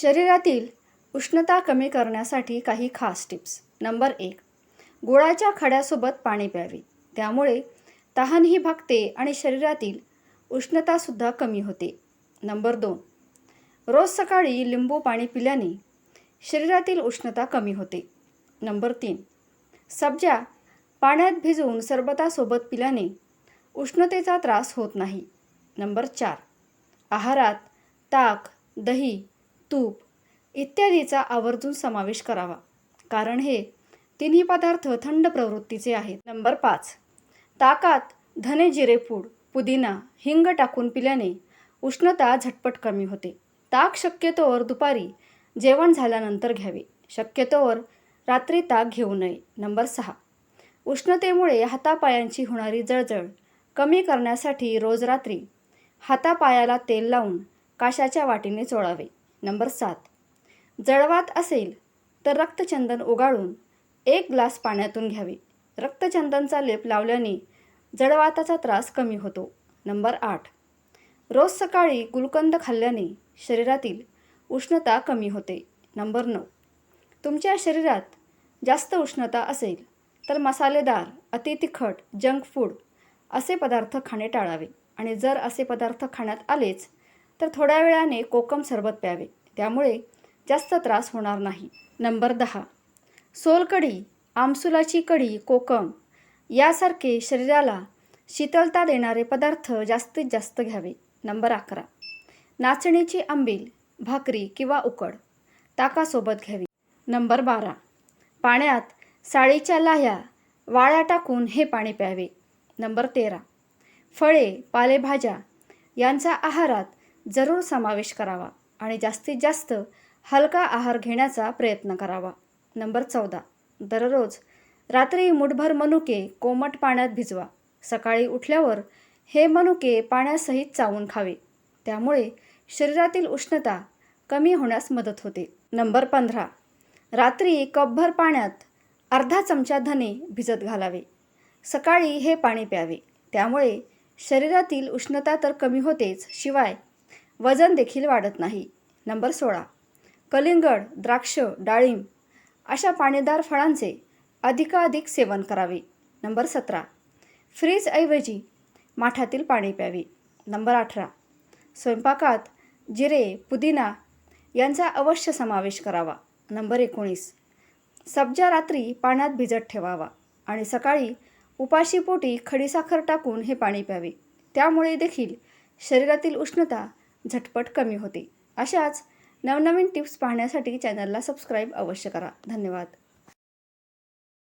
शरीरातील उष्णता कमी करण्यासाठी काही खास टिप्स. नंबर एक गुळाच्या खड्यासोबत पाणी प्यावे. त्यामुळे तहानही भागते आणि शरीरातील उष्णतासुद्धा कमी होते. नंबर दोन रोज सकाळी लिंबू पाणी पिल्याने शरीरातील उष्णता कमी होते. नंबर तीन सब्जा पाण्यात भिजवून सरबतासोबत पिल्याने उष्णतेचा त्रास होत नाही. नंबर चार आहारात ताक दही तूप इत्यादीचा आवर्जून समावेश करावा. कारण हे तिन्ही पदार्थ थंड प्रवृत्तीचे आहेत. नंबर पाच. ताकात धने जिरेपूड पुदिना हिंग टाकून पिल्याने उष्णता झटपट कमी होते. ताक शक्यतोवर दुपारी जेवण झाल्यानंतर घ्यावे. शक्यतोवर रात्री ताक घेऊ नये. नंबर सहा. उष्णतेमुळे हातापायांची होणारी जळजळ कमी करण्यासाठी रोज रात्री हातापायाला तेल लावून काशाच्या वाटीने चोळावे. नंबर सात. जळवात असेल तर रक्तचंदन ओगाळून एक ग्लास पाण्यातून घ्यावे. रक्तचंदनचा लेप लावल्याने जळवाताचा त्रास कमी होतो. नंबर आठ. रोज सकाळी गुलकंद खाल्ल्याने शरीरातील उष्णता कमी होते. नंबर नऊ. तुमच्या शरीरात जास्त उष्णता असेल तर मसालेदार अति तिखट जंक फूड असे पदार्थ खाणे टाळावे आणि जर असे पदार्थ खाण्यात आलेच तर थोड्या वेळाने कोकम सरबत प्यावे. त्यामुळे जास्त त्रास होणार नाही. नंबर दहा. सोलकढी आमसुलाची कढी कोकम यासारखे शरीराला शीतलता देणारे पदार्थ जास्तीत जास्त घ्यावे. नंबर अकरा. नाचणीची आंबील भाकरी किंवा उकड ताकासोबत घ्यावी. नंबर बारा. पाण्यात साळीच्या लाह्या वाळ्या टाकून हे पाणी प्यावे. नंबर तेरा. फळे पालेभाज्या यांचा आहारात जरूर समावेश करावा आणि जास्तीत जास्त हलका आहार घेण्याचा प्रयत्न करावा. नंबर चौदा. दररोज रात्री मुठभर मनुके कोमट पाण्यात भिजवा. सकाळी उठल्यावर हे मनुके पाण्यासहित चावून खावे. त्यामुळे शरीरातील उष्णता कमी होण्यास मदत होते. नंबर पंधरा. रात्री कपभर पाण्यात अर्धा चमचा धने भिजत घालावे. सकाळी हे पाणी प्यावे. त्यामुळे शरीरातील उष्णता तर कमी होतेच शिवाय वजन देखील वाढत नाही. नंबर सोळा. कलिंगड द्राक्ष डाळिंब अशा पाणीदार फळांचे अधिकाधिक सेवन करावे. नंबर सतरा. फ्रीजऐवजी माठातील पाणी प्यावे. नंबर अठरा. स्वयंपाकात जिरे पुदिना यांचा अवश्य समावेश करावा. नंबर एकोणीस. सब्जा रात्री पाण्यात भिजत ठेवावा आणि सकाळी उपाशीपोटी खडीसाखर टाकून हे पाणी प्यावे. त्यामुळे देखील शरीरातील उष्णता झटपट कमी होते. अशाच नवनवीन टिप्स पाहण्यासाठी चॅनलला सबस्क्राईब अवश्य करा. धन्यवाद.